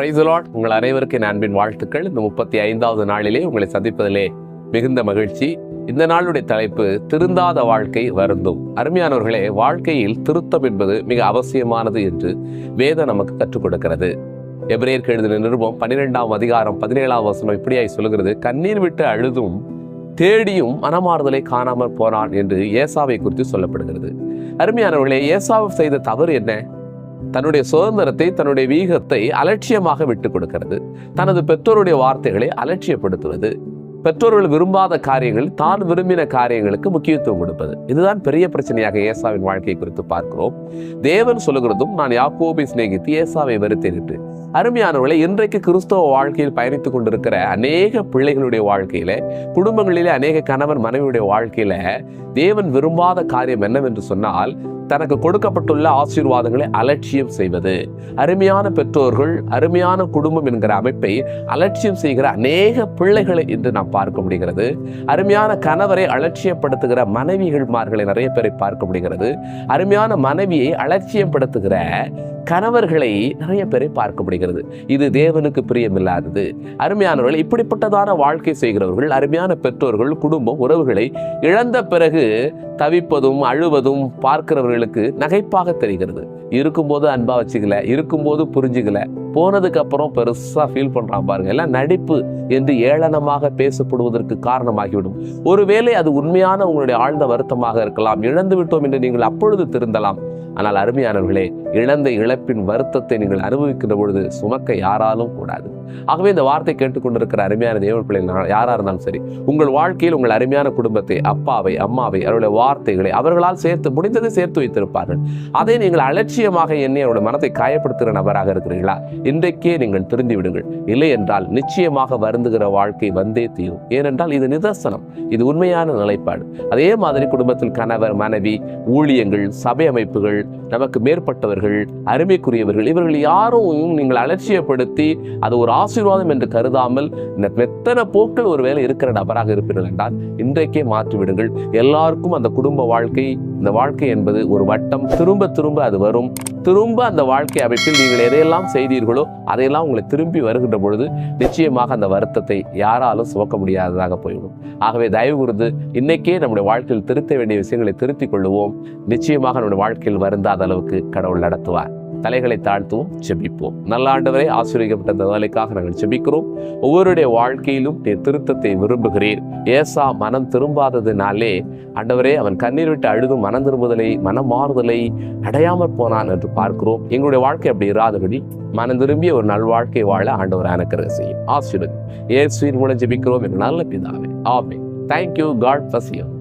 பிரைசலாட் உங்கள் அனைவருக்கு அன்பின் வாழ்த்துக்கள். இந்த முப்பத்தி ஐந்தாவது நாளிலே உங்களை சந்திப்பதிலே மிகுந்த மகிழ்ச்சி. இந்த நாளுடைய தலைப்பு திருந்தாத வாழ்க்கை வருந்தும். அருமையானவர்களே வாழ்க்கையில் திருத்தம் என்பது மிக அவசியமானது என்று வேதம் நமக்கு கற்றுக் கொடுக்கிறது. எபிரேயர் எழுதின நிருபம் பன்னிரெண்டாம் அதிகாரம் பதினேழாம் வசனம் இப்படியாய் சொல்கிறது கண்ணீர் விட்டு அழுதும் தேடியும் மனமாறுதலை காணாமல் போனான் என்று ஏசாவை குறித்து சொல்லப்படுகிறது. அருமையானவர்களே ஏசாவை செய்த தவறு என்ன? தன்னுடைய சுதந்திரத்தை தன்னுடைய வீகத்தை அலட்சியமாக விட்டு கொடுக்கிறது. தனது பெற்றோருடைய வார்த்தைகளை அலட்சியப்படுத்துவது. பெற்றோர்கள் விரும்பாத காரியங்கள் தான் விரும்பின காரியங்களுக்கு முக்கியத்துவம் கொடுப்பது. இதுதான் பெரிய பிரச்சனையாக ஏசாவின் வாழ்க்கை குறித்து பார்க்கிறோம். தேவன் சொல்லுகிறதும் நான் யாக்கோபை சிநேகித்து ஏசாவை வெறுத்தேன் அருமையானவர்களை இன்றைக்கு கிறிஸ்தவ வாழ்க்கையில் பயணித்துக் கொண்டிருக்கிற அநேக பிள்ளைகளுடைய வாழ்க்கையில குடும்பங்களிலே அநேக கணவன் மனைவியுடைய வாழ்க்கையில தேவன் விரும்பாத காரியம் என்னவென்று சொன்னால் தனக்கு கொடுக்கப்பட்டுள்ள ஆசீர்வாதங்களை அலட்சியம் செய்வது. அருமையான பெற்றோர்கள் அருமையான குடும்பம் என்கிற அமைப்பை அலட்சியம் செய்கிற அநேக பிள்ளைகளை இன்று நாம் பார்க்க முடிகிறது. அருமையான கணவரை அலட்சியப்படுத்துகிற மனைவிகள்மார்களை நிறைய பேரை பார்க்க முடிகிறது. அருமையான மனைவியை அலட்சியப்படுத்துகிற கணவர்களை நிறைய பேரை பார்க்க முடிகிறது இது தேவனுக்கு பிரியமில்லாதது. அருமையானவர்கள் இப்படிப்பட்டதான வாழ்க்கை செய்கிறவர்கள் அருமையான பெற்றோர்கள் குடும்பம் உறவுகளை இழந்த பிறகு தவிப்பதும் அழுவதும் பார்க்கிறவர்களுக்கு நகைப்பாக தெரிகிறது. இருக்கும்போது அன்பா வச்சுக்கல இருக்கும்போது புரிஞ்சுக்கல போனதுக்கு அப்புறம் பெருசா ஃபீல் பண்றான் பாருங்க. எல்லாம் நடிப்பு என்று ஏளனமாக பேசப்படுவதற்கு காரணமாகிவிடும். ஒருவேளை அது உண்மையான உங்களுடைய ஆழ்ந்த வருத்தமாக இருக்கலாம் இழந்து விட்டோம் என்று நீங்கள் அப்பொழுது திருந்தலாம். ஆனால் அருமையானவர்களே இழந்த இழப்பின் வருத்தத்தை நீங்கள் அனுபவிக்கின்ற பொழுது சுமக்க யாராலும் கூடாது. ஆகவே இந்த வார்த்தை கேட்டுக்கொண்டிருக்கிற அருமையான தேவன் பிள்ளை யாரா இருந்தாலும் சரி உங்கள் வாழ்க்கையில் உங்கள் அருமையான குடும்பத்தை அப்பாவை அம்மாவை அவருடைய வார்த்தைகளை அவர்களால் சேர்த்து முடிந்ததை சேர்த்து வைத்திருப்பார்கள். அதை நீங்கள் அலட்சியமாக எண்ணி அவருடைய மனத்தை காயப்படுத்துகிற நபராக இருக்கிறீர்களா? இன்றைக்கே நீங்கள் திருந்தி விடுங்கள். இல்லை என்றால் நிச்சயமாக வருந்துகிற வாழ்க்கை வந்தே தீரும். ஏனென்றால் இது நிதர்சனம். இது உண்மையான நிலைப்பாடு. அதே மாதிரி குடும்பத்தில் கணவர் மனைவி ஊழியங்கள் சபை அமைப்புகள் நமக்கு மேற்பட்டவர்கள் அருமைக்குரியவர்கள் இவர்கள் யாரும் நீங்கள் அலட்சியப்படுத்தி அது ஒரு ஆசீர்வாதம் என்று கருதாமல் இந்த மெத்தன போக்கள் ஒருவேளை இருக்கிற நபராக இருப்பீர்கள் என்றால் இன்றைக்கே மாற்றிவிடுங்கள். எல்லாருக்கும் அந்த குடும்ப வாழ்க்கை இந்த வாழ்க்கை என்பது ஒரு வட்டம். திரும்ப திரும்ப அது வரும். திரும்ப அந்த வாழ்க்கை அமைப்பில் நீங்கள் எதையெல்லாம் செய்தீர்களோ அதையெல்லாம் உங்களை திரும்பி வருகின்ற பொழுது நிச்சயமாக அந்த வருத்தத்தை யாராலும் சுமக்க முடியாததாக போய்விடும். ஆகவே தயவு கூர்ந்து இன்னைக்கே நம்முடைய வாழ்க்கையில் திருத்த வேண்டிய விஷயங்களை திருத்திக் கொள்ளுவோம். நிச்சயமாக நம்முடைய வாழ்க்கையில் வருந்தாத அளவுக்கு கடவுள் நடத்துவார். தலைகளை தாழ்த்துவோம் செபிப்போம் நல்ல ஆண்டவரை ஆசீர்வதிக்கப்பட்ட இந்த வேலைக்காக நாங்கள் செபிக்கிறோம் ஒவ்வொருடைய வாழ்க்கையிலும் நீர் திருத்தத்தை விரும்புகிறீர். ஏசா மனம் திரும்பாததினாலே ஆண்டவரே அவன் கண்ணீர் விட்டு அழுதும் மனம் திரும்புதலை மனம் மாறுதலை அடையாமல் போனான் என்று பார்க்கிறோம். எங்களுடைய வாழ்க்கை அப்படி இராதபடி மனம் திரும்பிய ஒரு நல் வாழ்க்கை வாழ ஆண்டவர் அனுக்கிரக செய்யும். ஆசீர்வதி ஏசுவின் மூலம் ஜெபிக்கிறோம் என்று நல்ல பிதாவே. ஆமே தேங்க்யூ காட் பசியம்